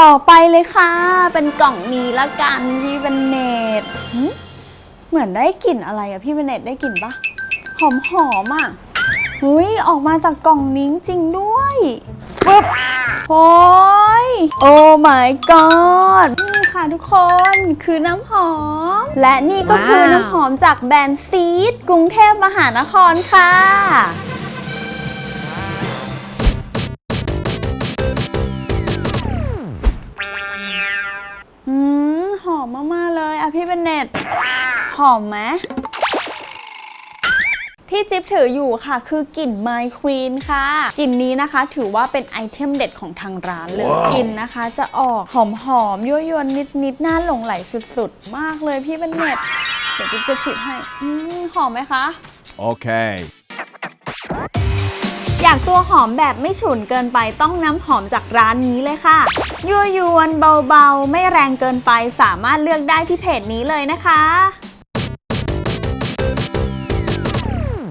ต่อไปเลยค่ะ เป็นกล่องนี้ละกันพี่เบนเนตหึเหมือนได้กลิ่นอะไรอะพี่เบนเนตได้กลิ่นปะหอมหอมๆอะหุยออกมาจากกล่องนี้จริงด้วยฟึบโอ้ยโอ้ my god นี่ค่ะทุกคนคือน้ำหอม และนี่ก็คือว้าว น้ำหอมจากแบรนด์ซีดกรุงเทพมหานครค่ะ พี่เบนเน็ตหอมไหมที่จิ๊บถืออยู่ค่ะ คือกลิ่น My Queen ค่ะกลิ่นนี้นะคะ ถือว่าเป็นไอเทมเด็ดของทางร้านเลย กลิ่นนะคะจะออกหอมหอมๆยั่วยวนนิดๆน่าหลงไหลสุดๆ มากเลยพี่เบนเน็ตเดี๋ยวจิ๊บจะฉีดให้อืมหอมไหมคะ Okay. อยาก ตัวหอมแบบไม่ฉุนเกินไปต้องน้ำหอมจากร้านนี้เลยค่ะ ยั่วยวนเบาๆ ไม่แรงเกินไปสามารถเลือกได้ที่เพจนี้เลยนะคะ